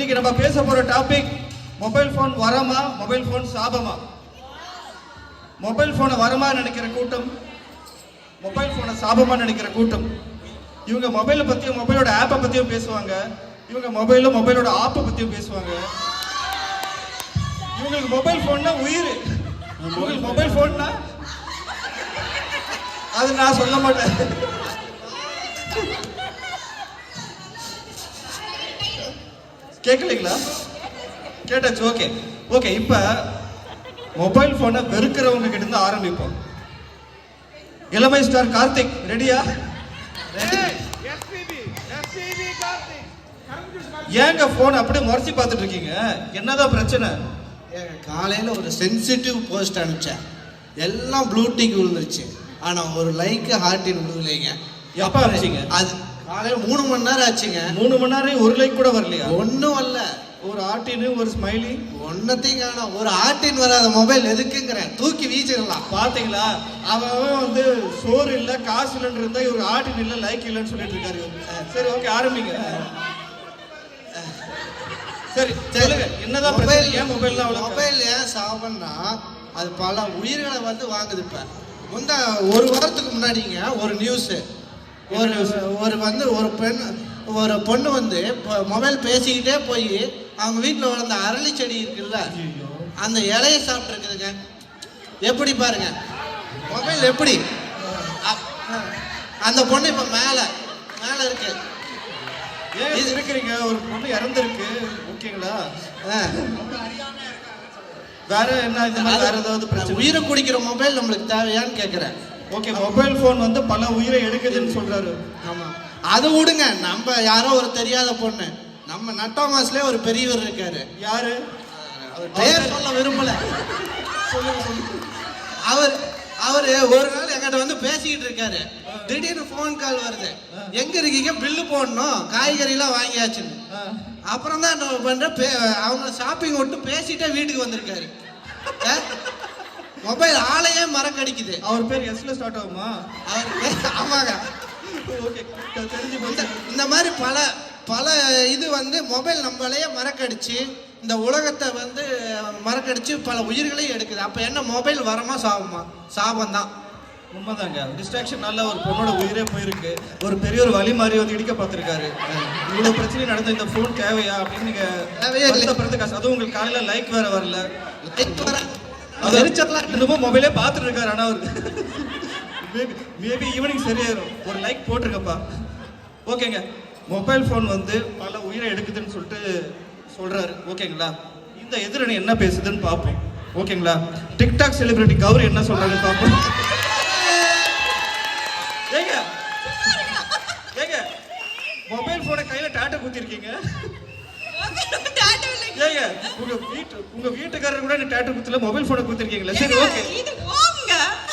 இன்னைக்கு நம்ம பேச போற டாபிக் மொபைல் ஃபோன் வரமா மொபைல் ஃபோன் சாபமா? மொபைல் ஃபோனை வரமா நினைக்கிற கூட்டம் மொபைல் ஃபோனை சாபமா நினைக்கிற கூட்டம். இவங்க மொபைலை பத்தியும் மொபைலோட ஆப்பை பத்தியும் பேசுவாங்க. இவங்க மொபைலும் மொபைலோட ஆப்பை பத்தியும் பேசுவாங்க. இவங்களுக்கு மொபைல் போன்னா உயிர். உங்களுக்கு மொபைல் ஃபோன்னா அது நான் சொல்ல மாட்டேன். கேட்கலைங்களா? கேட்டாச்சு ஓகே ஓகே இப்போ மொபைல் ஃபோனை வெறுக்கிறவங்க கிட்ட இருந்து ஆரம்பிப்போம். இளமை ஸ்டார் கார்த்திக் ரெடியா ஏங்க ஃபோன் அப்படியே முறைச்சி பார்த்துட்டு இருக்கீங்க? என்னதான் பிரச்சனை? காலையில ஒரு சென்சிட்டிவ் போஸ்ட் அனுப்பிச்சேன். எல்லாம் ப்ளூ டிக் விழுந்துருச்சு. ஆனா ஒரு லைக் ஹார்ட்டின் விழுகலைங்க. எப்ப அனுப்பிச்சீங்க? அது காலையில மூணு மணி நேரம் ஆச்சுங்க. மூணு மணி நேரம் ஒரு லைக் கூட வரலையா? ஒன்றும் வரல. ஒரு ஆட்டின்னு ஒரு ஸ்மைலி ஒன்னத்தையும் காணோம். ஒரு ஹார்ட்டின் வராத மொபைல் எதுக்குங்கிறேன். தூக்கி வீச்சிடலாம் பாத்தீங்களா? அவன் வந்து சோறு இல்ல காசு இல்லைன்னு இருந்தா இவரு ஆட்டின் இல்ல லைக் இல்லைன்னு சொல்லிட்டு இருக்காரு. சரி ஓகே ஆரம்பிங்க. சரி சொல்லுங்க. என்னதான் பிரச்சனை? ஏன் மொபைல் மொபைல் ஏன் சாபம்னா அது பல உயிர்களை வந்து வாங்குது இப்ப. முந்த ஒரு வாரத்துக்கு முன்னாடிங்க ஒரு நியூஸ் ஒரு ஒரு வந்து ஒரு பெண் ஒரு பொண்ணு வந்து மொபைல் பேசிக்கிட்டே போய் அவங்க வீட்டில் வளர்ந்த அரளி செடி இருக்குல்ல அந்த இலையை சாப்பிட்ருக்குதுங்க எப்படி பாருங்க. மொபைல் எப்படி? அந்த பொண்ணு இப்போ மேலே மேலே இருக்கு. இது இருக்கிறீங்க? ஒரு பொண்ணு இறந்துருக்கு. ஓகேங்களா. வேற என்ன இந்த மாதிரி வேற ஏதாவது உயிரை குடிக்கிற மொபைல் நம்மளுக்கு தேவையான்னு கேட்குறேன் ஓகே மொபைல் ஃபோன் வந்து பல உயிரை எடுக்குதுன்னு சொல்றாரு. ஆமா. அது விடுங்க நம்ம யாரோ ஒரு தெரியாத பொண்ணு. நம்ம நட்டாமாஸ்லயே ஒரு பெரியவர் இருக்காரு. யாரு? அவர் பெயர் சொல்ல விரும்பல. அவர் அவர் ஒரு நாள் எங்கிட்ட வந்து பேசிக்கிட்டு இருக்காரு. திடீர்னு ஃபோன் கால் வருது. எங்க இருக்கீங்க? பில்லு போடணும். காய்கறி எல்லாம் வாங்கியாச்சுன்னு. அப்புறம் தான் என்ன பண்றேன் பே- அவங்க ஷாப்பிங் விட்டு பேசிட்டே வீட்டுக்கு வந்திருக்காரு. மொபைல் ஆளையே மறக்கடிக்குது. அவர் பேர் எஸ்ல ஸ்டார்ட் ஆகுமா? அவர் ஆமாங்க. ஓகே தெரிஞ்சு இந்த மாதிரி பல பல இது வந்து மொபைல் நம்மளையே மறக்கடிச்சு இந்த உலகத்தை வந்து மறக்கடிச்சு பல உயிர்களையும் எடுக்குது. அப்ப என்ன மொபைல் வரமா சாபமா சாபம் தான் உண்மைதாங்க டிஸ்ட்ராக்ஷனால ஒரு பொண்ணோட உயிரே போயிருக்கு. ஒரு பெரிய ஒரு வழி மாதிரி வந்து இடிக்க பார்த்திருக்காரு இவ்வளவு பிரச்சனை நடந்த இந்த ஃபோன் தேவையா அப்படின்னு நீங்க தேவையே இல்லை. அதுவும் உங்களுக்கு காலையில லைக் வேற வரல. லைட் வர அது வெறிச்சலாம் இன்னமும் மொபைலே பார்த்துட்டு இருக்காரு ஆனால் அவருக்கு மேபி மேபி ஈவினிங் சரியாயிரும். ஒரு லைக் போட்டிருக்கப்பா. ஓகேங்க மொபைல் ஃபோன் வந்து பல உயிரை எடுக்குதுன்னு சொல்லிட்டு சொல்கிறாரு ஓகேங்களா இந்த எதிரணி என்ன பேசுதுன்னு பார்ப்போம். ஓகேங்களா டிக்டாக் செலிபிரிட்டி கௌரி என்ன சொல்கிறாங்கன்னு பார்ப்போம். ஏங்க? ஏங்க? மொபைல் ஃபோனை கையில டாட்டா குத்திருக்கீங்க. ஏங்க உங்க வீட்டு உங்க வீட்டுக்காரர் கூட டாட்டா குத்துல மொபைல் போனை குத்திருக்கீங்களா சரி ஓகே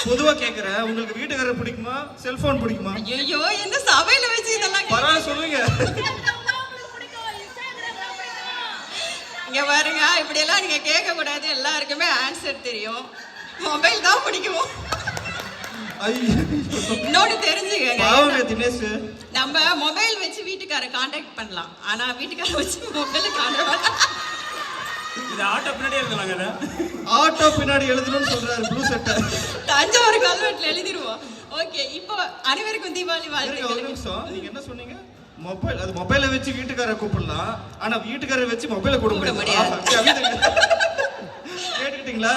பொதுவா கேக்குறேன் உங்களுக்கு வீட்டுக்காரர் பிடிக்குமா செல்போன் பிடிக்குமா? ஐயோ என்ன சபையில வச்சு இதெல்லாம் பரவாயில்ல சொல்லுங்க. இங்க பாருங்க இப்படி எல்லாம் நீங்க கேட்க கூடாது எல்லாருக்குமே ஆன்சர் தெரியும். மொபைல் தான் பிடிக்கும். இன்னொன்னு தெரிஞ்சுக்கங்க தினேஷ். நம்ம மொபைல் வச்சு வீட்டுக்கார காண்டாக்ட் பண்ணலாம். ஆனா வீட்டுக்கார வச்சு மொபைல் காண்டாக்ட் இது ஆட்டோ பின்னாடியே இருக்கலாங்க இதை. ஆட்டோ பின்னாடி எழுதணும்னு சொல்றாரு ப்ளூ சட்டை தஞ்சாவூர் கல்வெட்டுல எழுதிருவோம் ஓகே இப்போ அனைவருக்கும் தீபாவளி ஒரு வாழ்த்துக்கள். நிமிஷம். நீங்க என்ன சொன்னீங்க? மொபைல் அது மொபைலை வச்சு வீட்டுக்காரரை கூப்பிடலாம். ஆனா வீட்டுக்காரரை வச்சு மொபைலை கூப்பிட முடியாது. கேட்டுக்கிட்டீங்களா?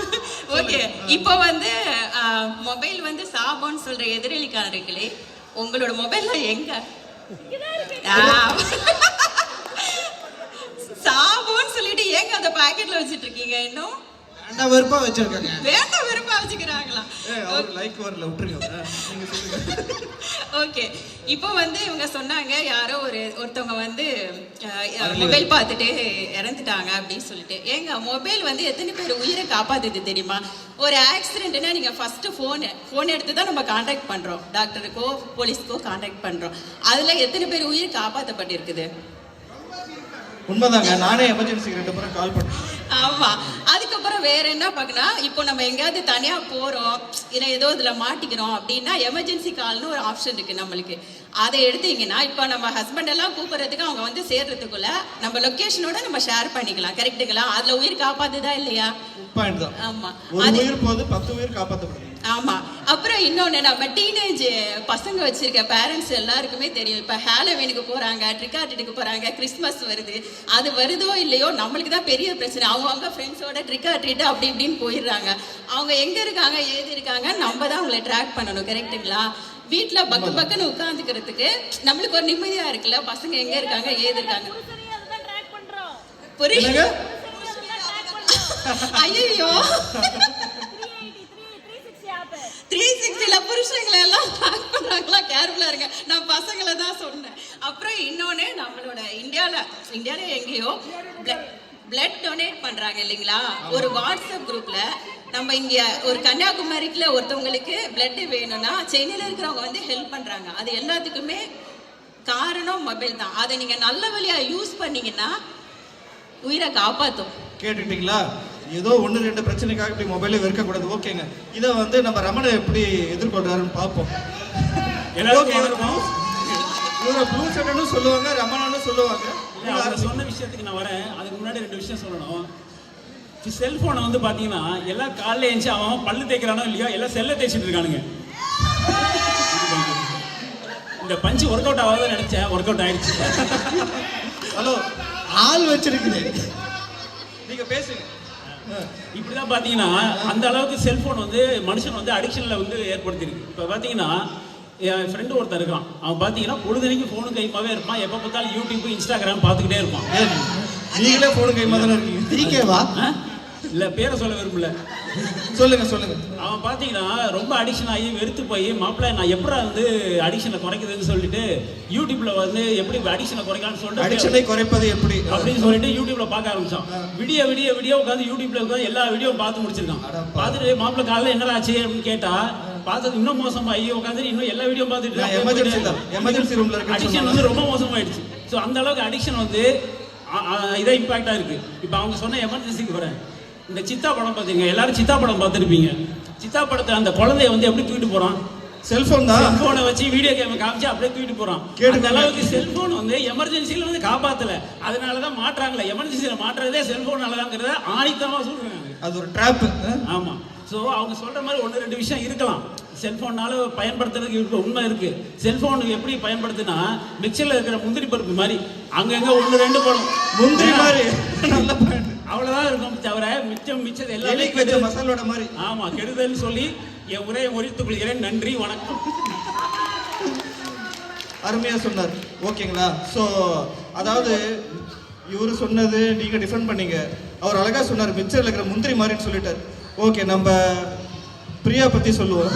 ஓகே. இப்போ வந்து மொபைல் வந்து சாபம்னு சொல்ற எதிரொலிக்காரர்களே உங்களோட மொபைல்லாம் எங்க. சாபம்னு சொல்லிட்டு ஏங்க அந்த பாக்கெட்ல வச்சிட்டு இருக்கீங்க இன்னும்? வேண்டாம் வெறுப்பா வச்சிருக்காங்க. வேண்டாம் விரும்ப வச்சுக்கிறாங்களா? அவர் லைக் வரல விட்டுருங்க ஓகே. இப்போ வந்து இவங்க சொன்னாங்க யாரோ ஒரு ஒருத்தவங்க வந்து மொபைல் பார்த்துட்டு இறந்துட்டாங்க அப்படின்னு சொல்லிட்டு. ஏங்க மொபைல் வந்து எத்தனை பேர் உயிரை காப்பாத்துது தெரியுமா? ஒரு ஆக்சிடென்ட்னா நீங்க ஃபர்ஸ்ட் ஃபோனு ஃபோன் எடுத்து தான் நம்ம காண்டாக்ட் பண்றோம். டாக்டருக்கோ போலீஸ்க்கோ காண்டாக்ட் பண்றோம். அதுல எத்தனை பேர் உயிர் காப்பாற்றப்பட்டிருக்குது உண்மைதாங்க. நானே எமர்ஜென்சிக்கு ரெண்டு பேரும் கால் பண்ணேன் ஆமா. அதுக்கப்புறம் வேற என்ன பார்க்கணும் இப்போ நம்ம எங்கேயாவது தனியா போறோம் இல்லை ஏதோ இதுல மாட்டிக்கிறோம் அப்படின்னா எமர்ஜென்சி கால்னு ஒரு ஆப்ஷன் இருக்கு நம்மளுக்கு. அதை எடுத்தீங்கன்னா இப்போ நம்ம ஹஸ்பண்ட் எல்லாம் கூப்பிடுறதுக்கு அவங்க வந்து சேர்றதுக்குள்ள நம்ம லொகேஷனோட நம்ம ஷேர் பண்ணிக்கலாம். கரெக்ட்டுங்களா அதுல உயிர் காப்பாத்துதா இல்லையா? ஆமா. அது உயிர் போது பத்து உயிர் காப்பாற்றப்படுது ஆமா. அப்புறம் இன்னொன்னு நம்ம டீனேஜ் பசங்க வச்சிருக்க பேரண்ட்ஸ் எல்லாருக்குமே தெரியும். இப்ப ஹாலோவீனுக்கு போறாங்க ட்ரிகார்டுக்கு போறாங்க கிறிஸ்மஸ் வருது. அது வருதோ இல்லையோ நம்மளுக்கு தான் பெரிய பிரச்சனை. அவங்க அவங்க ஃப்ரெண்ட்ஸோட ட்ரிகார்ட் அப்படி இப்படின்னு போயிடுறாங்க. அவங்க எங்க இருக்காங்க ஏது இருக்காங்க நம்ம தான் அவங்கள ட்ராக் பண்ணணும் கரெக்ட்டுங்களா வீட்ல பக்கு பக்குன்னு உட்காந்துக்கிறதுக்கு நம்மளுக்கு ஒரு நிம்மதியா இருக்குல்ல? பசங்க எங்க இருக்காங்க ஏது இருக்காங்க? என்னங்க? ஐயோ த்ரீ சிக்ஸ்டில புருஷங்களை எல்லாம் ட்ராக் பண்றாங்களா கேர்ஃபுல்லா இருங்க. நான் பசங்களை தான் சொன்னேன். அப்புறம் இன்னொன்னு நம்மளோட இந்தியால இந்தியால எங்கேயோ பிளட் டொனேட் பண்றாங்க இல்லைங்களா? ஒரு வாட்ஸ்அப் குரூப்ல நம்ம இங்க ஒரு கன்னியாகுமரிக்குல ஒருத்தவங்களுக்கு பிளட் வேணும்னா சென்னையில இருக்கிறவங்க வந்து ஹெல்ப் பண்றாங்க. அது எல்லாத்துக்குமே காரணம் மொபைல் தான். அதை நீங்க நல்ல வழியா யூஸ் பண்ணீங்கன்னா உயிரை காப்பாத்தும். கேட்டுக்கிட்டீங்களா ஏதோ ஒன்று ரெண்டு பிரச்சனைக்காக இப்படி மொபைலே வெறுக்கக்கூடாது. ஓகேங்க. இதை வந்து நம்ம ரமணன் எப்படி எதிர்கொள்றாருன்னு பார்ப்போம். இவரை ப்ளூ சட்டனும் சொல்லுவாங்க ரமணன்னு சொல்லுவாங்க. சொன்ன விஷயத்துக்கு நான் வரேன். அதுக்கு முன்னாடி ரெண்டு விஷயம் சொல்லணும். செல்போனை வந்து பாத்தீங்கன்னா எல்லாம் காலைல எழுந்துச்சு அவன் பல்லு தேய்க்கிறானோ இல்லையோ எல்லாம் செல்ல தேய்ச்சிட்டு இருக்கானுங்க. இந்த பஞ்சு ஒர்க் அவுட் ஆகாத நினைச்சேன். ஒர்க் அவுட் ஆயிடுச்சு. ஹலோ ஆள் வச்சிருக்குது நீங்க பேசுங்க. இப்படிதான் பாத்தீங்கன்னா அந்த அளவுக்கு செல்போன் வந்து மனுஷன் வந்து அடிக்ஷன்ல வந்து ஏற்படுத்தியிருக்கு இப்ப பாத்தீங்கன்னா என் ஃப்ரெண்டு ஒருத்தன் இருக்கான். அவன் பாத்தீங்கன்னா பொழுதுனைக்கு ஃபோனு கைமாவே இருப்பான். எப்ப பார்த்தாலும் யூடியூப் இன்ஸ்டாகிராம் பார்த்துக்கிட்டே இருப்பான். நீங்களே போன கைமா தானே இருக்கீங்க? இல்ல பேரை சொல்ல விரும்பல. சொல்லுங்க சொல்லுங்க. அவன் பாத்தீங்கன்னா ரொம்ப அடிக்ஷன் ஆகி வெறுத்து போய் மாப்பிள்ளை நான் எப்படி வந்து அடிக்ஷனை குறைக்குதுன்னு சொல்லிட்டு யூடியூப்ல வந்து எப்படி அடிக்ஷனை குறைக்கலாம்னு சொல்லிட்டு அடிக்ஷனை குறைப்பது எப்படி? அப்படின்னு சொல்லிட்டு யூடியூப்ல பார்க்க ஆரம்பிச்சான். விடிய விடிய விடிய உட்காந்து யூடியூப்ல உட்காந்து எல்லா வீடியோவும் பார்த்து முடிச்சிருக்கான். பார்த்துட்டு மாப்பிள்ளை காலைல என்னடா ஆச்சு அப்படின்னு கேட்டா பார்த்தது இன்னும் மோசமாயி உட்காந்து இன்னும் எல்லா வீடியோ இருக்கேன்னு அடிக்ஷன். வந்து ரொம்ப மோசமாயிடுச்சு. ஸோ அந்த அளவுக்கு அடிக்ஷன் வந்து அ- அ- இதே இம்பாக்டா இருக்கு. இப்போ அவங்க சொன்ன எமர்ஜென்சிக்கு வரேன். இந்த சித்தா படம் பார்த்தீங்க எல்லாரும் சித்தா படம் பார்த்துருப்பீங்க. சித்தா படத்தை அந்த குழந்தைய வந்து எப்படி தூக்கிட்டு போறான்? செல்போன் தான். செல்போனை வச்சு வீடியோ கேம் காமிச்சு அப்படியே தூக்கிட்டு போறான். அந்த அளவுக்கு செல்போன் வந்து எமர்ஜென்சில வந்து காப்பாத்தல. அதனால தான் எமர்ஜென்சில மாற்றுறதே செல்போனால தாங்கிறத ஆணித்தமா சொல்றேன் நான். அது ஒரு ட்ராப் ஆமா. ஸோ அவங்க சொல்ற மாதிரி ஒன்று ரெண்டு விஷயம் இருக்கலாம். செல்போன்னால பயன்படுத்துறதுக்கு இப்போ உண்மை இருக்கு. செல்போன் எப்படி பயன்படுத்துனா மிக்சர்ல இருக்கிற முந்திரி பருப்பு மாதிரி. அங்கங்க ஒன்று ரெண்டு போடும். முந்திரி மாதிரி. நல்ல பாயிண்ட் அவ்வளவுதான் இருக்கும் தவிர மிச்சம் மிச்சம் எல்லாமே மசாலோட மாதிரி. ஆமா கெடுதல் சொல்லி என் உரையை முறித்துக் கொள்கிறேன். நன்றி வணக்கம். அருமையா சொன்னார். ஓகேங்களா? ஸோ அதாவது இவர் சொன்னது நீங்க டிஃபரெண்ட் பண்ணீங்க. அவர் அழகா சொன்னார் மிக்சர்ல இருக்கிற முந்திரி மாதிரின்னு சொல்லிட்டார். ஓகே நம்ம பிரியா பத்தி சொல்லுவோம்.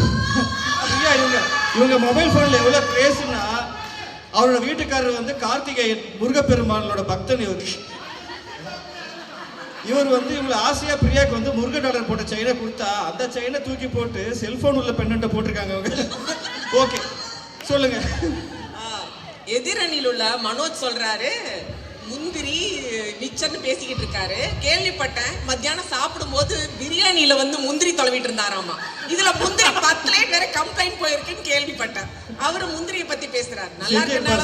பிரியா இவங்க இவங்க மொபைல் ஃபோன்ல எவ்வளவு கிரேஸ்னா அவரோட வீட்டுக்காரர் வந்து கார்த்திகேயன் முருகப்பெருமானோட பக்தன் இவர். இவர் வந்து இவங்களை ஆசையா பிரியாக்கு வந்து முருகன் டாலர் போட்ட செயினை கொடுத்தா அந்த செயினை தூக்கி போட்டு செல்போன் உள்ள பெண்ணிட்ட போட்டிருக்காங்க அவங்க. ஓகே சொல்லுங்க. எதிரணியில் உள்ள மனோஜ் சொல்றாரு முந்திரி மிச்சர்னு பேசிக்கிட்டு இருக்காரு. கேள்விப்பட்டேன். மத்தியானம் சாப்பிடும்போது பிரியாணியில வந்து முந்திரி தொலைவிட்டு இருந்தாராமா? இதுல முந்திரி பத்துலே வேற கம்ப்ளைண்ட் போயிருக்குன்னு கேள்விப்பட்டேன். அவரு முந்திரிய பத்தி பேசுறாரு. நல்லா இருக்கனால.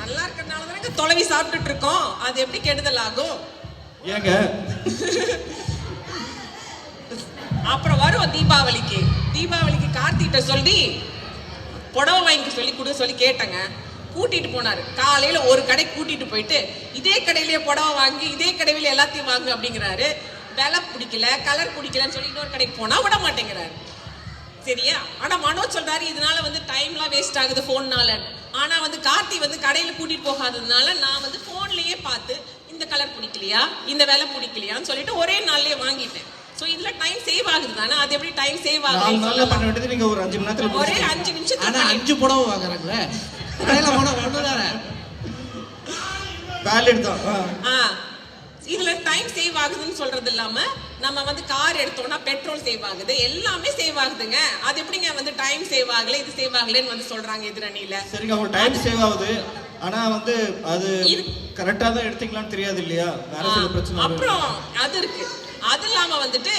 நல்லா இருக்கனால தானே தொலைவி சாப்பிட்டுட்டு இருக்கோம். அது எப்படி கெடுதல் ஆகும்? ஏங்க? அப்புறம் வருவோம் தீபாவளிக்கு. தீபாவளிக்கு கார்த்திகிட்ட சொல்லி புடவை வாங்கி சொல்லி கொடு சொல்லி கேட்டேங்க. கூட்டிட்டு போனாரு. காலையில ஒரு கடை கூட்டிட்டு போயிட்டு இதே கடையிலேயே புடவை வாங்கி இதே கடையில எல்லாத்தையும் வாங்கு அப்படிங்கிறாரு. விலை பிடிக்கல கலர் பிடிக்கலன்னு சொல்லி இன்னொரு கடைக்கு போனா விட மாட்டேங்கிறாரு. சரியா? ஆனா மனோஜ் சொல்றாரு இதனால வந்து டைம்லாம் வேஸ்ட் ஆகுது ஃபோன்னால ஆனா வந்து கார்த்தி வந்து கடையில கூட்டிட்டு போகாததுனால நான் வந்து போன்லயே பார்த்து இந்த கலர் பிடிக்கலையா? இந்த விலை பிடிக்கலையான்னு சொல்லிட்டு ஒரே நாள்லயே வாங்கிட்டேன். சோ இதுல டைம் சேவ் ஆகுது தானே? அது எப்படி டைம் சேவ் ஆகுது பண்ண வேண்டியது நீங்க ஒரு அஞ்சு மணி நேரத்துல ஒரே. அஞ்சு ஆனா நிமிஷத்துல அஞ்சு புடவை வாங்குறாங்களே? கடையில போனா ஒண்ணு தானே? வேலிட் தான். ஆ. இதுல டைம் சேவ் ஆகுதுன்னு சொல்றது இல்லாம நம்ம வந்து கார் எடுத்தோம்னா பெட்ரோல் சேவ் ஆகுது. எல்லாமே சேவ் ஆகுதுங்க. அது எப்படிங்க வந்து டைம் சேவ் ஆகல இது சேவ் ஆகலன்னு வந்து சொல்றாங்க எதிரணியில. சரிங்க டைம் சேவ் ஆகுது. ஆனா வந்து அது கரெக்டா தான் எடுத்தீங்களான்னு தெரியாது இல்லையா வேற சில பிரச்சனை வரும். அப்புறம் அது இருக்கு. அது இல்லாம வந்துட்டு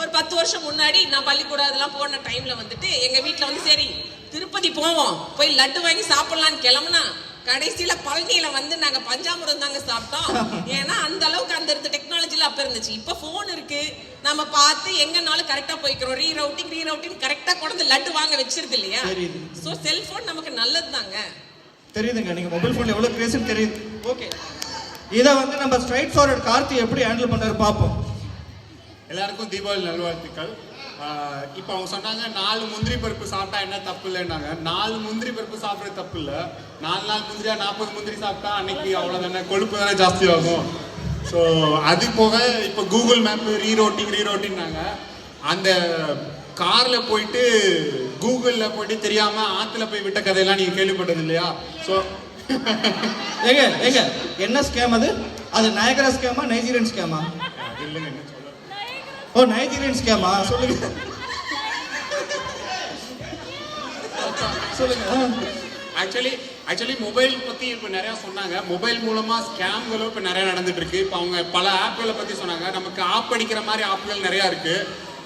ஒரு பத்து வருஷம் முன்னாடி நான் பள்ளிக்கூடம் அதெல்லாம் போன டைம்ல வந்துட்டு எங்க வீட்ல வந்து சரி திருப்பதி போவோம். போய் லட்டு வாங்கி சாப்பிடலாம்னு கிளம்புனா கடைசியில பழனியில வந்து நாங்க பஞ்சாமிரம் தாங்க சாப்பிட்டோம். ஏன்னா அந்த அளவுக்கு அந்த இருந்த டெக்னாலஜில அப்ப இருந்துச்சு. இப்ப போன் இருக்கு. நம்ம பார்த்து எங்கனாலும் கரெக்டா போய்க்கிறோம். ரீ ரவுட்டிங் ரீ ரவுட்டிங் கரெக்டா கொண்டு லட்டு வாங்க வச்சிருது இல்லையா. சோ செல்போன் நமக்கு நல்லது தாங்க தெரியுதுங்க நீங்கள் மொபைல் ஃபோனில் எவ்வளோ கிரேஸ்னு தெரியுது. ஓகே இதை வந்து நம்ம ஸ்ட்ரைட் ஃபார்வர்ட் கார்த்தி எப்படி ஹேண்டில் பண்ணார் பார்ப்போம் எல்லாருக்கும் தீபாவளி நல்வாழ்த்துக்கள். இப்போ அவங்க சொன்னாங்க நாலு முந்திரி பருப்பு சாப்பிட்டா என்ன தப்பு இல்லைன்னாங்க. நாலு முந்திரி பருப்பு சாப்பிட்றது தப்பு இல்லை. நாலு நாள் முந்திரியா நாற்பது முந்திரி சாப்பிட்டா அன்னைக்கு அவ்வளோதானே கொழுப்பு தானே ஜாஸ்தி ஆகும். ஸோ அது போக இப்போ கூகுள் மேப் ரீரோட்டிங் ரீரோட்டிங்னாங்க அந்த காரில் போயிட்டு கூகுளில் போயிட்டு தெரியாமல் ஆற்றுல போய் விட்ட கதையெல்லாம் நீங்கள் கேள்விப்பட்டது இல்லையா? ஸோ ஏங்க ஏங்க என்ன ஸ்கேம் அது? அது நயகரா ஸ்கேமா நைஜீரியன் ஸ்கேமா இல்லைங்க என்ன ஓ நைஜீரியன் ஸ்கேமா சொல்லுங்க. சொல்லுங்க. ஆக்சுவலி ஆக்சுவலி மொபைல் பத்தி இப்போ நிறைய சொன்னாங்க. மொபைல் மூலமா ஸ்கேம்களும் இப்போ நிறைய நடந்துட்டு இருக்கு. இப்போ அவங்க பல ஆப்களை பத்தி சொன்னாங்க. நமக்கு ஆப் அடிக்கிற மாதிரி ஆப்கள் நிறைய இருக்கு.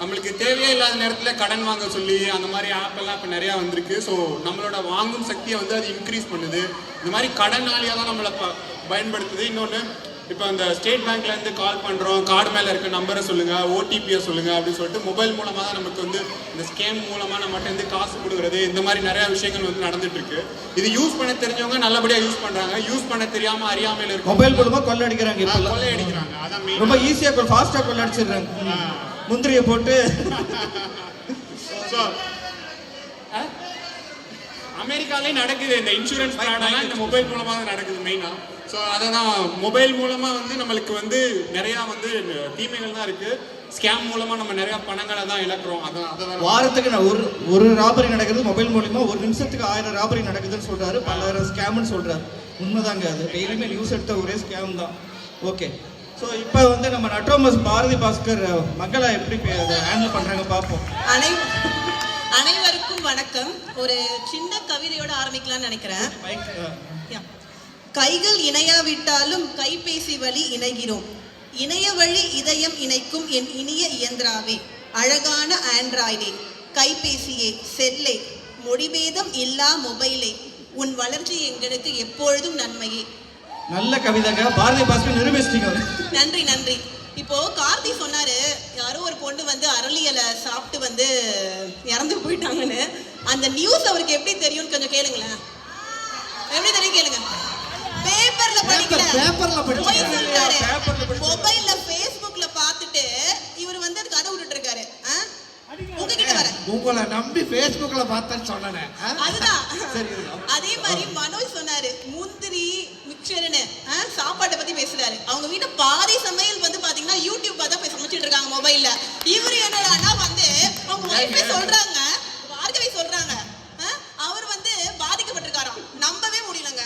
நம்மளுக்கு தேவையே இல்லாத நேரத்தில் கடன் வாங்க சொல்லி அந்த மாதிரி ஆப் எல்லாம் இப்போ நிறைய வந்திருக்கு. ஸோ நம்மளோட வாங்கும் சக்தியை வந்து அது இன்க்ரீஸ் பண்ணுது. இந்த மாதிரி கடனாளியாக தான் நம்மளை ப- பயன்படுத்துது. இன்னொன்று இப்போ அந்த ஸ்டேட் பேங்க்ல இருந்து கால் பண்றோம். கார்டு மேல இருக்க நம்பரை சொல்லுங்க ஓடிபியை சொல்லுங்க அப்படின்னு சொல்லிட்டு மொபைல் மூலமா தான் நமக்கு வந்து இந்த ஸ்கேம் மூலமா நம்மகிட்ட இருந்து காசு கொடுக்குறது இந்த மாதிரி நிறைய விஷயங்கள் வந்து நடந்துட்டு இருக்கு இது யூஸ் பண்ண தெரிஞ்சவங்க நல்லபடியா யூஸ் பண்றாங்க. யூஸ் பண்ண தெரியாம அறியாமையில இருக்க மொபைல் மூலமா கொள்ளை அடிக்கிறாங்க கொள்ளை அடிக்கிறாங்க. அதான். ரொம்ப ஈஸியா ஃபாஸ்டா கொள்ளை அடிச்சிடுறாங்க. முந்திரியை போட்டு. அமெரிக்காலே நடக்குது இந்த இன்சூரன்ஸ் இந்த மொபைல் மூலமா தான் நடக்குது மெயினா ஸோ அதை தான் மொபைல் மூலமா வந்து நம்மளுக்கு வந்து நிறைய வந்து தீமைகள் தான் இருக்கு. ஸ்கேம் மூலமா நம்ம நிறைய பணங்களை தான் இழக்கிறோம். அதான் அதை தான் வாரத்துக்கு நான் ஒரு ஒரு ராபரி நடக்குது மொபைல் மூலியமா ஒரு நிமிஷத்துக்கு ஆயிரம் ராபரி நடக்குதுன்னு சொல்றாரு. பல்லாயிரம் ஸ்கேம்னு சொல்றாரு. உண்மைதாங்க அது. டெய்லியுமே நியூஸ் எடுத்த ஒரே ஸ்கேம் தான். ஓகே ஸோ இப்போ வந்து நம்ம நட்டோமஸ் பாரதி பாஸ்கர் மக்களை எப்படி ஹேண்டில் பண்றாங்க பார்ப்போம் அனை அனைவருக்கும் வணக்கம். ஒரு சின்ன கவிதையோட ஆரம்பிக்கலாம்னு நினைக்கிறேன். கைகள் இணையாவிட்டாலும் கைபேசி வழி இணைகிறோம். இணைய வழி இதயம் இணைக்கும் என் இனிய இயந்திராவே. அழகான ஆண்ட்ராய்டே. கைபேசியே செல்லே. மொழிபேதம் இல்லா மொபைலே. உன் வளர்ச்சி எங்களுக்கு எப்பொழுதும் நன்மையே. நல்ல கவிதைங்க. பாரதி பாஸ்கர் நிரூபிச்சிட்டீங்க. நன்றி நன்றி. இப்போ கார்த்தி சொன்னாரு யாரோ ஒரு பொண்ணு வந்து அரளியலை சாப்பிட்டு வந்து இறந்து போயிட்டாங்கன்னு. அந்த நியூஸ் அவருக்கு எப்படி தெரியும்னு கொஞ்சம் கேளுங்களேன். எப்படி தெரியும் கேளுங்க. பேப்பர்ல படிக்கல. பேப்பர்ல. மொபைல்ல ஃபேஸ்புக்ல பார்த்துட்டு இவர் வந்து அது கதை விட்டுட்டு இருக்காரு? உங்ககிட்ட உங்களை நம்பி Facebookல பார்த்தேன்னு சொன்னேனே? அதுதான். அதே மாதிரி மனோஜ் சொன்னாரு முந்திரி மிக்சர்னு சாப்பாட்டை பத்தி பேசுறாரு. அவங்க வீட்டு பாதி சமையல் வந்து பாத்தீங்கன்னா யூடியூப் பார்த்தா போய் சமைச்சிட்டு இருக்காங்க மொபைல்ல இவரு என்னடான்னா வந்து அவங்க ஒய்ஃபே சொல்றாங்க பார்கவி சொல்றாங்க. அவர் வந்து பாதிக்கப்பட்டிருக்காராம். நம்பவே முடியலங்க.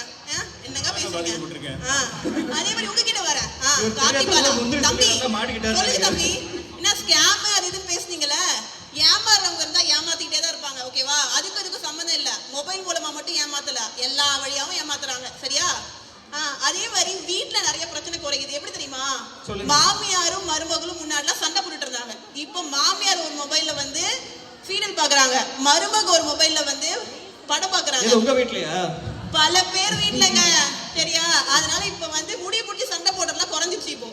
என்னங்க பேசுறீங்க? அதே மாதிரி உங்ககிட்ட வரேன். ஆ, இவர் கார்த்திக் தெரியாத பாலா. முந்திரி தம்பி சொல்லுங்க. தம்பி. என்ன ஸ்கேம் அது இதுன்னு பேசுனீங்கல்ல? ஏமாறுறவங்க இருந்தா ஏமாத்திக்கிட்டே தான் இருப்பாங்க ஓகேவா அதுக்கு அதுக்கும் சம்மந்தம் இல்ல. மொபைல் மூலமா மட்டும் ஏமாத்தல. எல்லா வழியாவும் ஏமாத்துறாங்க. சரியா? அதே மாதிரி வீட்ல நிறைய பிரச்சனை குறையுது. எப்படி தெரியுமா. மாமியாரும் மருமகளும் முன்னாடிலாம் சண்டை போட்டுட்டு இருந்தாங்க. இப்போ மாமியார் ஒரு மொபைல்ல வந்து சீரியல் பாக்குறாங்க மருமக ஒரு மொபைல்ல வந்து படம் பாக்குறாங்க உங்க வீட்லயா? பல பேர் வீட்லங்க. சரியா? அதனால இப்ப வந்து முடிய பிடிச்சி சண்டை போடுறதுலாம் குறைஞ்சிச்சு இப்போ.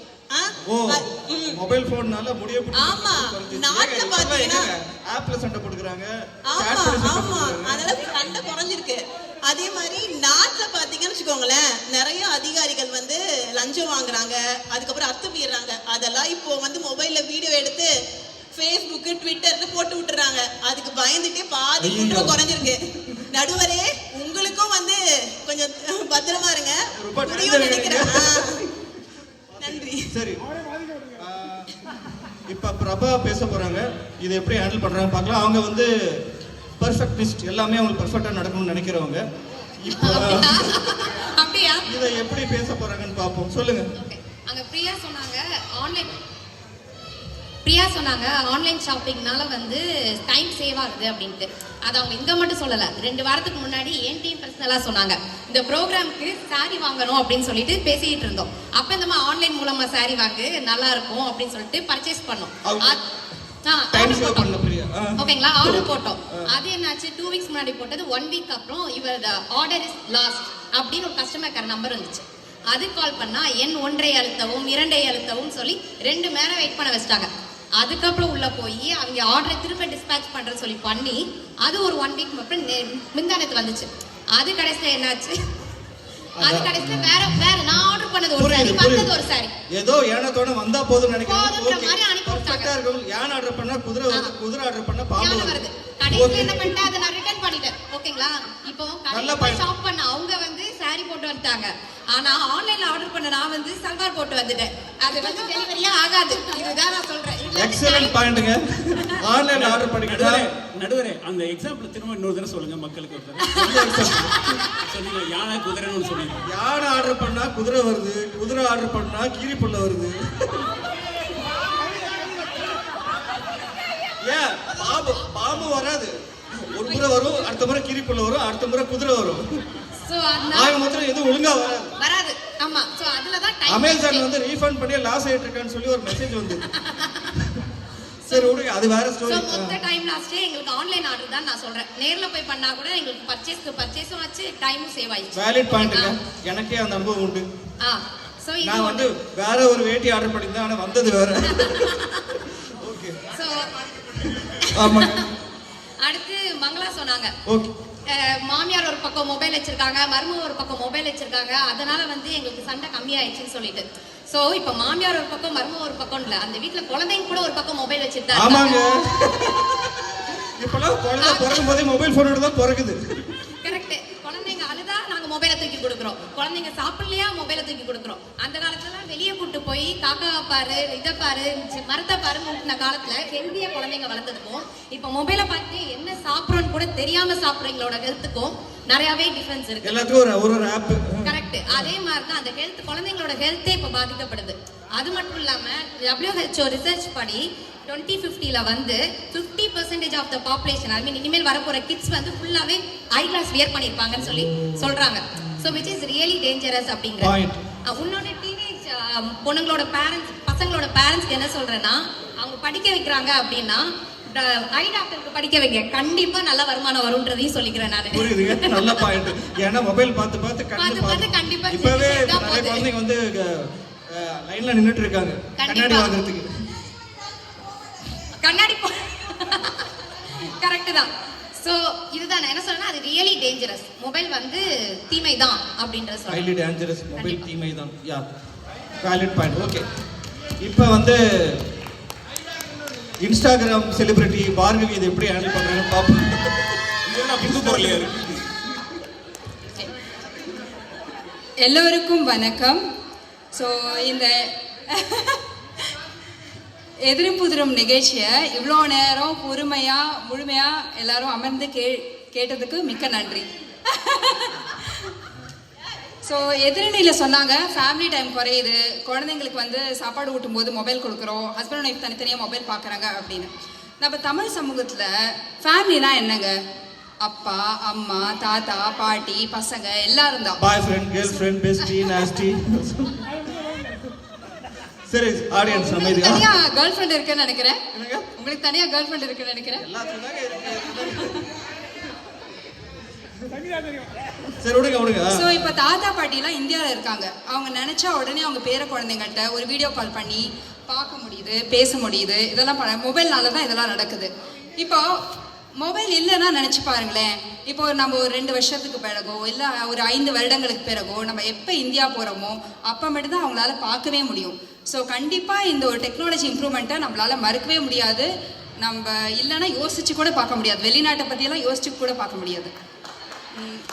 மொபைல் போன்னால முடிய ஆமா. நாட்டுல பாத்தீங்கன்னா- ஆப்ல சண்டை போட்டுக்கிறாங்க. ஆமா ஆமா. அதனால சண்டை குறைஞ்சிருக்கு. அதே மாதிரி நாட்டுல பாத்தீங்கன்னு வச்சுக்கோங்களேன் நிறைய அதிகாரிகள் வந்து லஞ்சம் வாங்குறாங்க அதுக்கப்புறம் அத்துமீறாங்க அதெல்லாம் இப்போ வந்து மொபைல்ல வீடியோ எடுத்து ஃபேஸ்புக் ட்விட்டர்னு போட்டு விட்டுறாங்க. அதுக்கு பயந்துட்டே பாதி. குற்றம் குறைஞ்சிருக்கு. நடுவரே உங்களுக்கும் வந்து கொஞ்சம் பத்திரமா இருங்க. நினைக்கிறேன். சரி. இப்ப பிரபா பேச போறாங்க. இதை எப்படி ஹேண்டில் பண்றாங்க பார்க்கலாம். அவங்க வந்து பர்ஃபெக்டிஸ்ட் எல்லாமே அவங்களுக்கு பர்ஃபெக்டா நடக்கணும்னு நினைக்கிறவங்க. இப்போ அப்படியா? இதை எப்படி பேச போறாங்கன்னு பார்ப்போம். சொல்லுங்க. அங்க பிரியா சொன்னாங்க ஆன்லைன் பிரியா சொன்னாங்க. ஆன்லைன் ஷாப்பிங்னால வந்து டைம் சேவ் ஆகுது அப்படின்ட்டு. அது அவங்க இங்க மட்டும் சொல்லல. ரெண்டு வாரத்துக்கு முன்னாடி என் டீம் பர்சனலா சொன்னாங்க. இந்த ப்ரோக்ராம்க்கு saree வாங்கணும் அப்படின்னு சொல்லிட்டு பேசிட்டு இருந்தோம். அப்ப இந்த மாதிரி ஆன்லைன் மூலமா saree வாங்கு நல்லா இருக்கும் அப்படின்னு சொல்லிட்டு பர்ச்சேஸ் பண்ணோம். ஓகேங்களா ஆர்டர் போட்டோம். அது என்னாச்சு? டூ வீக்ஸ் முன்னாடி போட்டது ஒன் வீக் அப்புறம் இவர் ஆர்டர் இஸ் லாஸ்ட் அப்படின்னு ஒரு கஸ்டமர் கேர் நம்பர் வந்துச்சு அது கால் பண்ணா எண் ஒன்றை அழுத்தவும் இரண்டை அழுத்தவும் சொல்லி ரெண்டு நேரம் வெயிட் பண்ண வச்சிட்டாங்க. அதுக்கப்புறம் உள்ள போய் அவங்க ஆர்டரை திரும்ப டிஸ்பேச் பண்றேன்னு சொல்லி பண்ணி அது ஒரு ஒன் வீக் அப்புறம் முந்தானத்து வந்துச்சு அது கடைசியில் என்னாச்சு அது. கடைசியில் வேற வேற நான் ஆர்டர் பண்ணது ஒரு சாரி வந்தது ஒரு. சாரி ஏதோ ஏனத்தோட வந்தா போதும்னு நினைக்கிறேன் போதுன்ற ஓகே மாதிரி அனுப்பி விட்டாங்க. யானை ஆர்டர் பண்ணா குதிரை. குதிரை ஆர்டர் பண்ணா பாம்பு வருது என்ன பண்ணிட்டேன் அதை நான் ரிட்டர்ன் பண்ணிட்டேன். ஓகேங்களா இப்போ நல்ல கடையில. ஷாப் பண்ண அவங்க வந்து saree போட்டு வந்துட்டாங்க. ஆனா ஆன்லைன்ல ஆர்டர் பண்ண நான் வந்து சல்வார் போட்டு வந்துட்டேன். அது வந்து டெலிவரியா ஆகாது. இதுதான் நான் சொல்றேன். எக்ஸலன்ட் பாயிண்ட்டுங்க ஆன்லைன்ல ஆர்டர் பண்ணிக்கிட்டா நடுவரே அந்த எக்ஸாம்பிள் திரும்ப இன்னொரு தடவை சொல்லுங்க மக்களுக்கு ஒரு தடவை. சொன்னீங்க யானை குதிரைன்னு சொன்னீங்க யானை ஆர்டர் பண்ணா குதிரை வருது குதிரை ஆர்டர் பண்ணா கீரி புள்ள வருது. ஏன்? பாம்பு பாம்பு வராது. ஒரு முறை வரும் அடுத்த முறை கீரி புள்ள வரும் அடுத்த முறை குதிரை வரும். ஆக மொத்தம் எதுவும் ஒழுங்கா வராது. வராது. ஆமா. சோ அதுல தான் அமேசான் வந்து ரீஃபண்ட் பண்ணி லாஸ் ஆயிட்டு இருக்கான்னு சொல்லி ஒரு மெசேஜ் வந்து. சரி விடுங்க. அது வேற சோ ஸ்டோரி மொத்த டைம் லாஸ்டே எங்களுக்கு ஆன்லைன் ஆர்டர் தான் நான் சொல்றேன். நேர்ல போய் பண்ணா கூட எங்களுக்கு பர்ச்சேஸ்க்கு பர்ச்சேஸும் ஆச்சு டைமும் சேவ் ஆயிடுச்சு. வேலிட் பாயிண்ட்டுங்க எனக்கே அந்த அனுபவம் உண்டு. ஆ. சோ நான் வந்து வேற ஒரு வேட்டி ஆர்டர் பண்ணியிருந்தேன் ஆனா வந்தது வேற. ஓகே சோ அடுத்து மங்களா சொன்னாங்க. மாமியார் ஒரு பக்கம் மொபைல் வச்சிருக்காங்க மருமக ஒரு பக்கம் மொபைல் வச்சிருக்காங்க அதனால வந்து எங்களுக்கு சண்டை கம்மியாயிடுச்சுன்னு சொல்லிட்டு. சோ இப்ப மாமியார் ஒரு பக்கம் மருமக ஒரு பக்கம் இல்ல. அந்த வீட்ல குழந்தைங்க கூட ஒரு பக்கம் மொபைல் வச்சிருக்காங்க ஆமாங்க. இப்பெல்லாம் குழந்தை பிறக்கும் போதே மொபைல் போனோட தான் பிறகுது நாங்க மொபைலை தூக்கி கொடுக்குறோம். குழந்தைங்க சாப்பிடலையா மொபைலை தூக்கி கொடுக்குறோம். அந்த காலத்துல வெளியே கூட்டு போய் காக்கா பாரு இதை பாரு மரத்தை பாரு காலத்துல ஹெல்தியா குழந்தைங்க வளர்ந்ததுக்கும் இப்ப மொபைலை பார்த்து என்ன சாப்பிட்றோன்னு கூட தெரியாம சாப்பிட்றவங்களோட ஹெல்த்துக்கும் நிறையவே டிஃபரன்ஸ் இருக்கு. எல்லாத்துக்கும் ஒரு ஒரு ஒரு ஆப் கரெக்ட் அதே மாதிரி தான் அந்த ஹெல்த் குழந்தைங்களோட ஹெல்த்தே இப்போ பாதிக்கப்படுது. அது மட்டும் இல்லாம WHO ரிசர்ச் படி டுவெண்ட்டி ஃபிஃப்டியில் வந்து fifty percentage of the population I mean இனிமேல் வரப்போற கிட்ஸ் வந்து ஃபுல்லாவே ஐ கிளாஸ் வியர் பண்ணியிருப்பாங்கன்னு சொல்லி சொல்றாங்க. So which is really dangerous அப்படிங்கிற Point. உன்னோட டீனேஜ் பொண்ணுங்களோட பேரண்ட்ஸ் பசங்களோட பேரண்ட்ஸ்க்கு என்ன சொல்றேன்னா அவங்க படிக்க வைக்கிறாங்க அப்படின்னா ஐ டாக்டருக்கு படிக்க வைங்க. கண்டிப்பா நல்ல வருமானம் வரும்ன்றதையும் சொல்லிக்கிறேன் நான். புரியுதுங்க நல்ல பாயிண்ட் ஏன்னா மொபைல் பார்த்து பார்த்து பார்த்து பார்த்து கண்டிப்பா இப்பவே நிறைய. குழந்தைங்க வந்து லைன்ல நின்னுட்டு இருக்காங்க. கண்ணாடி. வாங்குறதுக்கு. கண்ணாடி கரெக்ட் தான் ஸோ இதுதான். நான் என்ன சொல்றேன்னா அது ரியலி டேஞ்சரஸ் மொபைல் வந்து தீமை தான் அப்படின்ற சொல்றேன். Highly dangerous mobile. தீமை தான் யா வேலிட் பாயிண்ட் ஓகே இப்போ வந்து இன்ஸ்டாகிராம் செலிபிரிட்டி பார்கவி இதை எப்படி ஹேண்டில் பண்றாங்கன்னு பார்ப்போம். எல்லோருக்கும் வணக்கம். ஸோ இந்த எதிரும் புதிரும் நிகழ்ச்சியை இவ்வளோ நேரம் பொறுமையாக முழுமையாக எல்லாரும் அமர்ந்து கே கேட்டதுக்கு மிக்க நன்றி. ஸோ எதிரணியில் சொன்னாங்க ஃபேமிலி டைம் குறையுது குழந்தைங்களுக்கு வந்து சாப்பாடு ஊட்டும் போது மொபைல் கொடுக்குறோம் ஹஸ்பண்ட் ஒய்ஃப் தனித்தனியாக மொபைல் பார்க்குறாங்க அப்படின்னு. நம்ம தமிழ் சமூகத்தில் ஃபேமிலினா என்னங்க? அப்பா அம்மா தாத்தா பாட்டி பசங்க எல்லாரும் தான். பாய் friend girl friend bestie nasty சரி ஆடியன்ஸ் அமைதியா தனியா கேர்ள் ஃப்ரெண்ட் இருக்குன்னு நினைக்கிறேன். உங்களுக்கு தனியா கேர்ள் ஃப்ரெண்ட் இருக்குன்னு நினைக்கிறேன். சரி விடுங்க விடுங்க. ஸோ இப்போ தாத்தா பாட்டிலாம் இந்தியாவில் இருக்காங்க. அவங்க நினைச்சா உடனே அவங்க பேர குழந்தைங்கள்ட்ட ஒரு வீடியோ கால் பண்ணி பார்க்க முடியுது பேச முடியுது. இதெல்லாம் பண்ண மொபைல்னால தான் இதெல்லாம் நடக்குது. இப்போ மொபைல் இல்லைன்னா நினச்சி பாருங்களேன். இப்போ நம்ம ஒரு ரெண்டு வருஷத்துக்கு பிறகோ இல்லை ஒரு ஐந்து வருடங்களுக்கு பிறகோ நம்ம எப்போ இந்தியா போகிறோமோ அப்போ மட்டும்தான் அவங்களால பார்க்கவே முடியும். ஸோ கண்டிப்பாக இந்த ஒரு டெக்னாலஜி இம்ப்ரூவ்மெண்ட்டை நம்மளால் மறுக்கவே முடியாது. நம்ம இல்லைன்னா யோசிச்சு கூட பார்க்க முடியாது. வெளிநாட்டை பற்றியெல்லாம் யோசிச்சு கூட பார்க்க முடியாது.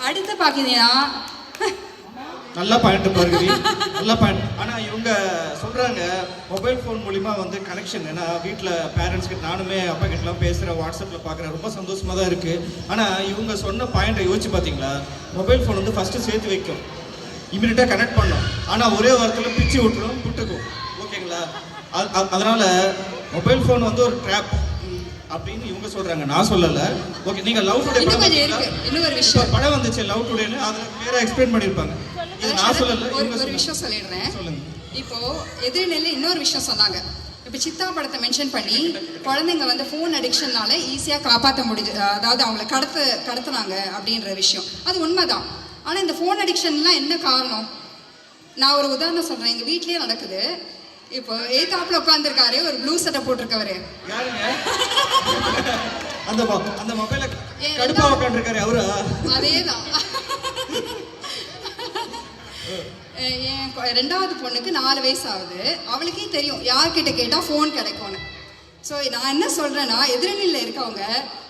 அடுத்து பார்த்தீங்கன்னா நல்ல பாயிண்ட் பாருங்க நல்ல பாயிண்ட் ஆனால் இவங்க சொல்கிறாங்க மொபைல் ஃபோன் மூலிமா வந்து கனெக்ஷன் ஏன்னா வீட்டில் பேரண்ட்ஸ் கிட்ட நானுமே அப்பா கிட்டலாம் பேசுகிறேன் வாட்ஸ்அப்பில் பார்க்குறேன் ரொம்ப சந்தோஷமாக தான் இருக்குது ஆனால் இவங்க சொன்ன பாயிண்ட்டை யோசிச்சு பார்த்தீங்களா மொபைல் ஃபோன் வந்து ஃபஸ்ட்டு சேர்த்து வைக்கும். இமீடியட்டாக கனெக்ட் பண்ணும். ஆனால் ஒரே வாரத்தில் பிச்சு விட்டுரும் விட்டுக்கும் அதனால மொபைல் ஃபோன் வந்து ஒரு ட்ராப் அப்படின்னு இவங்க சொல்றாங்க. நான் சொல்லல. ஓகே நீங்க லவ் டுடே படம் இப்போ விஷயம். படம் வந்துச்சு லவ் டுடேன்னு அதுல கிளியரா எக்ஸ்பிளைன் பண்ணிருப்பாங்க இது நான் சொல்லல ஒரு. விஷயம் சொல்லிடுறேன். சொல்லுங்க. இப்போ எதிர்நிலை இன்னொரு விஷயம் சொன்னாங்க. இப்போ சித்தா படத்தை மென்ஷன் பண்ணி குழந்தைங்க வந்து ஃபோன் அடிக்ஷன்னால ஈஸியாக காப்பாற்ற முடிஞ்சு அதாவது அவங்கள கடத்து கடத்துனாங்க அப்படின்ற விஷயம். அது உண்மைதான். ஆனால் இந்த ஃபோன் அடிக்ஷன்லாம் என்ன காரணம்? நான் ஒரு உதாரணம் சொல்கிறேன் எங்கள் வீட்லயே நடக்குது. இப்போ ஏத்தாப்புல உட்காந்துருக்காரு ஒரு ப்ளூ சட்டை போட்டிருக்கவரு. அந்த அந்த மொபைல கடுப்பா உட்காந்துருக்காரு அவரா? அதேதான். என் ரெண்டாவது பொண்ணுக்கு நாலு வயசு ஆகுது அவளுக்கே தெரியும் யார்கிட்ட கேட்டால் ஃபோன் கிடைக்கும்னு. ஸோ நான் என்ன சொல்கிறேன்னா எதிரணியில் இருக்கவங்க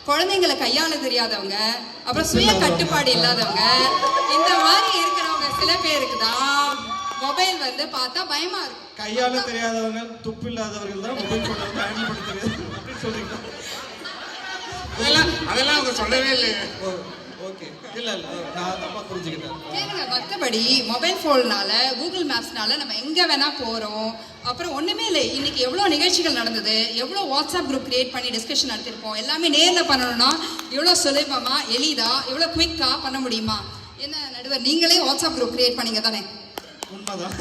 குழந்தைங்களை கையாள தெரியாதவங்க அப்புறம் சுய கட்டுப்பாடு இல்லாதவங்க இந்த மாதிரி இருக்கிறவங்க சில பேருக்கு தான் மொபைல் வந்து பார்த்தா பயமா இருக்கும். கையால தெரியாதவங்க துப்பு இல்லாதவர்கள் தான் மொபைல் போன் அப்படின்னு சொல்றீங்க அதெல்லாம் அதெல்லாம் அவங்க சொல்லவே இல்லையே. ஓகே. இல்ல இல்ல நான் தப்பா புரிஞ்சுக்கிட்டேன். கேளுங்க மற்றபடி மொபைல் ஃபோன்னால கூகுள் மேப்ஸ்னால நம்ம எங்கே வேணா போகிறோம் அப்புறம் ஒன்றுமே இல்லை. இன்னைக்கு எவ்வளோ நிகழ்ச்சிகள் நடந்தது எவ்வளோ வாட்ஸ்அப் குரூப் கிரியேட் பண்ணி டிஸ்கஷன் நடத்திருப்போம் எல்லாமே நேரில் பண்ணணும்னா எவ்வளோ சுலபமா எளிதா எவ்வளோ குயிக்காக பண்ண முடியுமா? என்ன நடுவர் நீங்களே வாட்ஸ்அப் குரூப் கிரியேட் பண்ணீங்க தானே உண்மைதான்.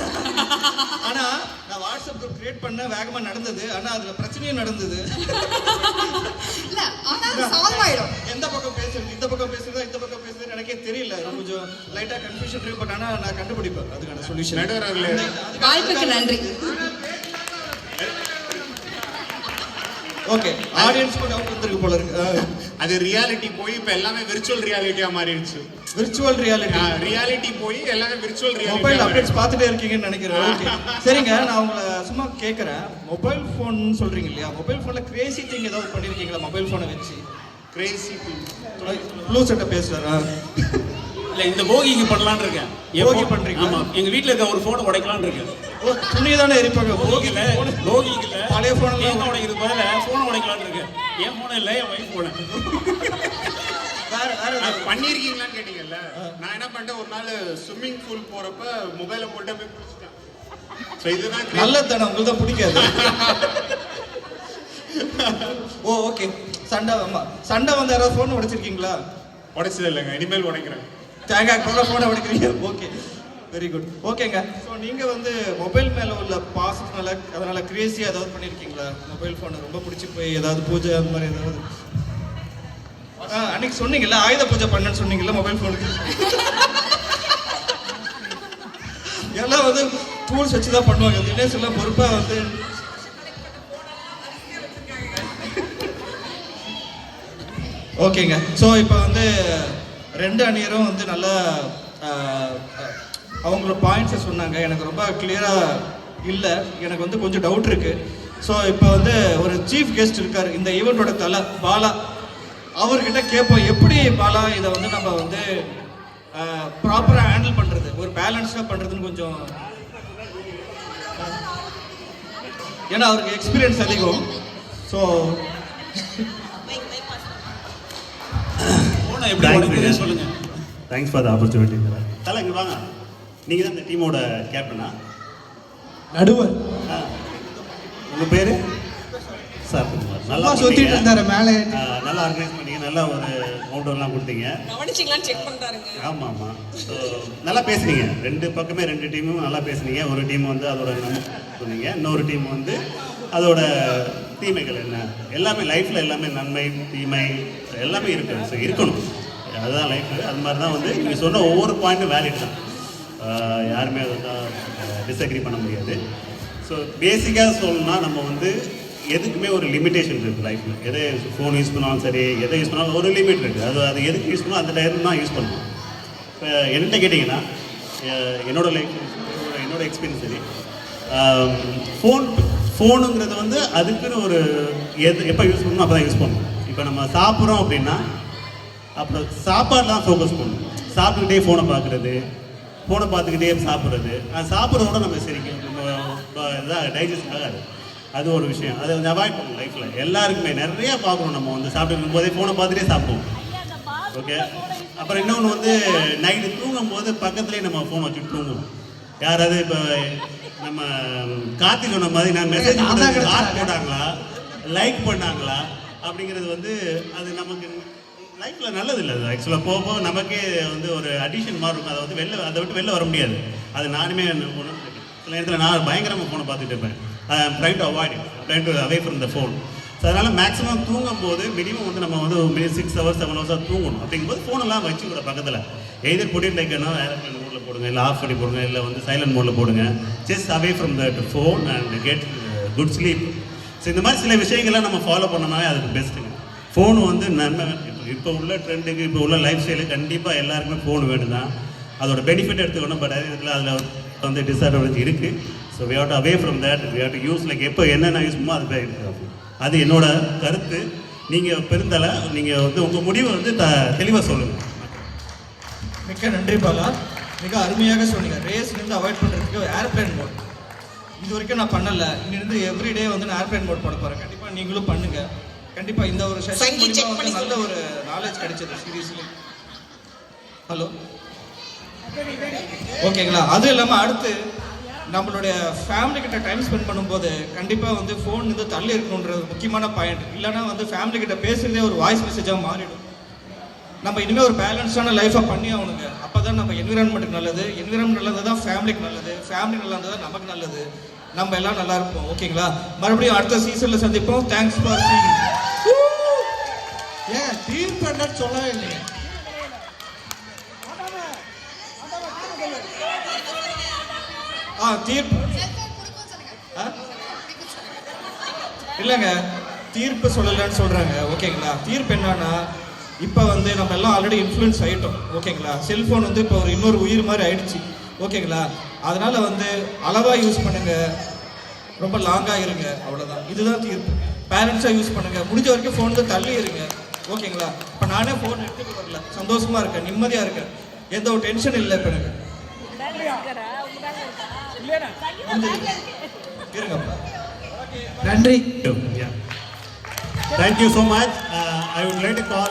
ஆனா நான் வாட்ஸ்அப் குரூப் கிரியேட் பண்ண வேகமா நடந்தது. ஆனா அதுல பிரச்சனையும் நடந்தது. இல்லை ஆனால் சால்வ் ஆயிடும். எந்த பக்கம் பேசுறது இந்த பக்கம் பேசுறதா இந்த பக்கம் பேசுறது எனக்கே தெரியல. கொஞ்சம் லைட்டா கன்ஃபியூஷன் இருக்கு பட் ஆனா நான் கண்டுபிடிப்பேன். அதுக்கான சொல்யூஷன் நடுவர் அவர்களே. வாய்ப்புக்கு நன்றி. ஓகே ஆடியன்ஸ்க்கு டவுட் வந்திருக்கு போல இருக்கு. அது ரியாலிட்டி போய் இப்ப எல்லாமே விர்ச்சுவல் ரியாலிட்டியா மாறிடுச்சு. விர்ச்சுவல் ரியாலிட்டி ரியாலிட்டி போய் எல்லாமே விர்ச்சுவல் மொபைல் ரியாலிட்டி அப்டேட்ஸ் பார்த்துட்டே இருக்கீங்கன்னு நினைக்கிறேன். ஓகே சரிங்க நான் உங்களை சும்மா கேட்குறேன் மொபைல் ஃபோன் சொல்றீங்க இல்லையா? மொபைல் ஃபோனில் கிரேசி திங் ஏதாவது பண்ணியிருக்கீங்களா மொபைல் ஃபோனை வச்சு? கிரேசி ப்ளூ சட்டை பேசுறாரா இல்ல இந்த போகிக்கு பண்ணலாம்னு இருக்கேன். எப்போ- போகி பண்றீங்களா? ஆமா எங்க வீட்ல இருக்க ஒரு போனை உடைக்கலாம்னு இருக்கேன். துணியை தானே எரிப்பாங்க? போகில. போகிக்குல பழைய phone எல்லாம் உடைக்கிறது பதிலா போனை உடைக்கலாம்னு இருக்கேன். என் போன இல்ல என் வைஃப் போன வேற வேற ஏதாவது? பண்ணிருக்கீங்களான்னு கேட்டீங்கல்ல. நான் என்ன பண்ணிட்டேன்? ஒரு நாள் ஸ்விம்மிங் பூல் போறப்ப மொபைலை போட்டு போய் பிடிச்சிட்டேன். ஸோ இதுதான். நல்லது தானே உங்களுக்கு தான் பிடிக்காது. ஓ ஓகே சண்டை ஆமா. சண்டை வந்து யாராவது ஃபோன் உடைச்சிருக்கீங்களா? உடைச்சது இல்லைங்க. இனிமேல் உடைக்கிறேன். தேங்காய் போல ஃபோனை உடைக்கிறீங்க. ஓகே வெரி குட் ஓகேங்க ஸோ நீங்கள் வந்து மொபைல் மேலே உள்ள பாசத்தினால அதனால் கிரேசியாக ஏதாவது பண்ணியிருக்கீங்களா மொபைல் ஃபோனை ரொம்ப பிடிச்சி போய் ஏதாவது பூஜை அந்த மாதிரி ஏதாவது? ஆ அன்னைக்கு சொன்னீங்கல்ல ஆயுத பூஜை பண்ணேன்னு சொன்னீங்கல்ல மொபைல் ஃபோனுக்கு எல்லாம் வந்து டூல்ஸ் வச்சு தான் பண்ணுவாங்க. தினேஷ் எல்லாம் பொறுப்பாக வந்து ஓகேங்க ஸோ இப்போ வந்து ரெண்டு அணியரும் வந்து நல்லா அவங்களோட பாயிண்ட்ஸை சொன்னாங்க. எனக்கு ரொம்ப கிளியராக இல்லை. எனக்கு வந்து கொஞ்சம் டவுட் இருக்கு. ஸோ இப்போ வந்து ஒரு சீஃப் கெஸ்ட் இருக்கார். இந்த ஈவெண்ட்டோட தலை பாலா. அவர்கிட்ட கேட்போம் எப்படி பாலா இதை வந்து நம்ம வந்து ப்ராப்பராக ஹேண்டில் பண்ணுறது ஒரு பேலன்ஸ்டாக பண்ணுறதுன்னு கொஞ்சம். ஏன்னா அவருக்கு எக்ஸ்பீரியன்ஸ் அதிகம். ஸோ எப்படி. சொல்லுங்க. தேங்க்ஸ் ஃபார் த ஆப்பர்ச்சுனிட்டி தலை இங்கே வாங்க. நீங்கள் தான் இந்த டீமோட கேப்டனா? நடுவர். உங்கள் பேர்? சார் நல்லா பண்ணீங்க. இருந்தாரு மேலே நல்லா ஆர்கனைஸ் பண்ணீங்க நல்லா ஒரு மவுண்டர்லாம் கொடுத்தீங்க. கவனிச்சிங்களான்னு செக் பண்றாருங்க. ஆமாம் ஆமாம் ஸோ நல்லா பேசுனீங்க. ரெண்டு பக்கமே ரெண்டு டீமும் நல்லா பேசுனீங்க. ஒரு டீம் வந்து அதோட சொன்னீங்க. இன்னொரு டீம் வந்து அதோட தீமைகள் என்ன? எல்லாமே லைஃப்பில் எல்லாமே நன்மை தீமை எல்லாமே இருக்கு. ஸோ இருக்கணும். அதுதான் லைஃப் அது மாதிரி தான் வந்து நீங்கள் சொன்ன ஒவ்வொரு பாயிண்ட்டும் வேலிட் தான். யாருமே அதை தான் டிஸ்அக்ரி பண்ண முடியாது. ஸோ பேசிக்காக சொல்லணும்னா நம்ம வந்து எதுக்குமே ஒரு லிமிடேஷன் இருக்குது லைஃப்பில் எதை ஃபோன் யூஸ் பண்ணாலும் சரி எதை யூஸ் பண்ணாலும் ஒரு லிமிட் இருக்குது அது அது எதுக்கு யூஸ் பண்ணாலும் அந்த டைம் தான் யூஸ் பண்ணணும். இப்போ என்கிட்ட கேட்டிங்கன்னா என்னோட லைஃப் என்னோட எக்ஸ்பீரியன்ஸ் சரி. ஃபோன் ஃபோனுங்கிறது வந்து அதுக்குன்னு ஒரு எது எப்போ யூஸ் பண்ணணும் அப்போ தான் யூஸ் பண்ணணும். இப்போ நம்ம சாப்பிட்றோம் அப்படின்னா அப்புறம் சாப்பாடு தான் ஃபோக்கஸ் பண்ணணும். சாப்பிட்டுக்கிட்டே ஃபோனை பார்க்குறது ஃபோனை பார்த்துக்கிட்டே சாப்பிட்றது. அது சாப்பிட்றதோட நம்ம சரி நம்ம இதாக டைஜஸ்ட் ஆகாது. அது ஒரு விஷயம். அதை வந்து அவாய்ட் பண்ணணும் லைஃப்பில் எல்லாருக்குமே நிறைய பார்க்கணும் நம்ம வந்து சாப்பிட்டு போதே ஃபோனை பார்த்துட்டே சாப்பிடுவோம். ஓகே அப்புறம் இன்னொன்று வந்து நைட்டு தூங்கும் போது பக்கத்துலேயே நம்ம ஃபோன் வச்சுட்டு தூங்குவோம். யாராவது இப்போ நம்ம கார்த்தி சொன்ன மாதிரி நான் மெசேஜ். போட்டாங்களா? லைக் பண்ணாங்களா? அப்படிங்கிறது வந்து அது நமக்கு லைஃப்பில் நல்லது இல்லை அது ஆக்சுவலாக போக போக நமக்கே வந்து ஒரு அடிஷன் மாதிரி இருக்கும். அதை வந்து வெளில அதை விட்டு வெளில வர முடியாது. அது நானுமே சில நேரத்தில் நான் பயங்கரமாக ஃபோனை பார்த்துட்டு இருப்பேன். Try to avoid try to away from the phone so அதனால் மேக்ஸிமம் தூங்கும் போது மினிமம் வந்து நம்ம வந்து மினி சிக்ஸ் ஹவர்ஸ் செவன் ஹவர்ஸாக தூங்கணும். அப்படிங்கும்போது ஃபோனெல்லாம் வச்சு கூட பக்கத்தில். எதிர் பொடி லைக்கணும் ஏரோப்ளைன் மோடில் போடுங்க. இல்லை ஆஃப் பண்ணி போடுங்க. இல்லை வந்து சைலண்ட் மோடில் போடுங்க. Just away from that phone and get good sleep so இந்த மாதிரி சில விஷயங்கள்லாம் நம்ம ஃபாலோ பண்ணோம்னாவே அதுக்கு பெஸ்ட்டுங்க ஃபோன் வந்து நன்மை. இப்போ உள்ள ட்ரெண்டுக்கு இப்போ உள்ள லைஃப் ஸ்டைலு கண்டிப்பாக எல்லாருக்குமே ஃபோன் வேணும் தான் அதோட பெனிஃபிட் எடுத்துக்கணும் பட் அதே இதில் அதில் வந்து டிஸ்அட்வான்டேஜ் இருக்குது so we have to away from that we have to use like எப்போ என்னென்ன யூஸ்மோ அது தான் அது என்னோட கருத்து. நீங்கள் பெருந்தலை நீங்கள் வந்து உங்கள் முடிவை வந்து த தெளிவாக சொல்லுங்கள் மிக்க நன்றி பாலா. மிக அருமையாக சொன்னீங்க. ரேஸ்லேருந்து அவாய்ட் பண்ணுறதுக்கு ஏர்பிளைன் மோட் இது வரைக்கும் நான் பண்ணலை. இன்னிருந்து எவ்ரிடே வந்து நான் ஏர்பிளைன் மோட் பண்ண போகிறேன் கண்டிப்பாக நீங்களும் பண்ணுங்கள் கண்டிப்பாக இந்த ஒரு செஷன் மூலிமா நல்ல ஒரு நாலேஜ் கிடைச்சது சீரியஸ்லி ஹலோ ஓகேங்களா அதுவும் இல்லாமல் அடுத்து நம்மளுடைய ஃபேமிலி கிட்ட டைம் ஸ்பெண்ட் பண்ணும்போது கண்டிப்பாக வந்து ஃபோன் வந்து தள்ளி இருக்கணுன்றது முக்கியமான பாயிண்ட் இல்லைன்னா வந்து ஃபேமிலி கிட்ட பேசுறதே ஒரு வாய்ஸ் மெசேஜாக மாறிடும். நம்ம இனிமேல் ஒரு பேலன்ஸான லைஃபாக பண்ணி ஆகணுங்க. அப்போ தான் நம்ம என்விரான்மெண்ட்டுக்கு நல்லது. என்விரான்மெண்ட் நல்லது தான் ஃபேமிலிக்கு நல்லது. ஃபேமிலி நல்லா இருந்தால் தான் நமக்கு நல்லது. நம்ம எல்லாம் நல்லா இருப்போம். ஓகேங்களா? மறுபடியும் அடுத்த சீசனில் சந்திப்போம். தேங்க்ஸ் ஃபார் சீங் ஏன் தீர்ப்பு என்னன்னு சொல்லவே இல்லையே. ஆ தீர்ப்பு. ஆ? இல்லைங்க. தீர்ப்பு சொல்லலைன்னு சொல்கிறாங்க ஓகேங்களா? தீர்ப்பு என்னன்னா இப்போ வந்து நம்ம எல்லாம் ஆல்ரெடி இன்ஃப்ளூயன்ஸ் ஆகிட்டோம் ஓகேங்களா? செல்ஃபோன் வந்து இப்போ ஒரு இன்னொரு உயிர் மாதிரி ஆயிடுச்சு. ஓகேங்களா? அதனால வந்து அளவாக யூஸ் பண்ணுங்க. ரொம்ப லாங்காக இருங்க. அவ்வளோதான் இதுதான் தீர்ப்பு. பேரண்ட்ஸாக யூஸ் பண்ணுங்க. முடிஞ்ச வரைக்கும் ஃபோன் வந்து தள்ளி இருங்க. ஓகேங்களா இப்போ நானே ஃபோன் எடுத்துட்டு வரல. சந்தோஷமா இருக்கேன். நிம்மதியாக இருக்கேன். எந்த ஒரு டென்ஷன் இல்லை இப்போ எனக்கு. இருங்கப்பா நன்றி. So much. Uh, I would like to call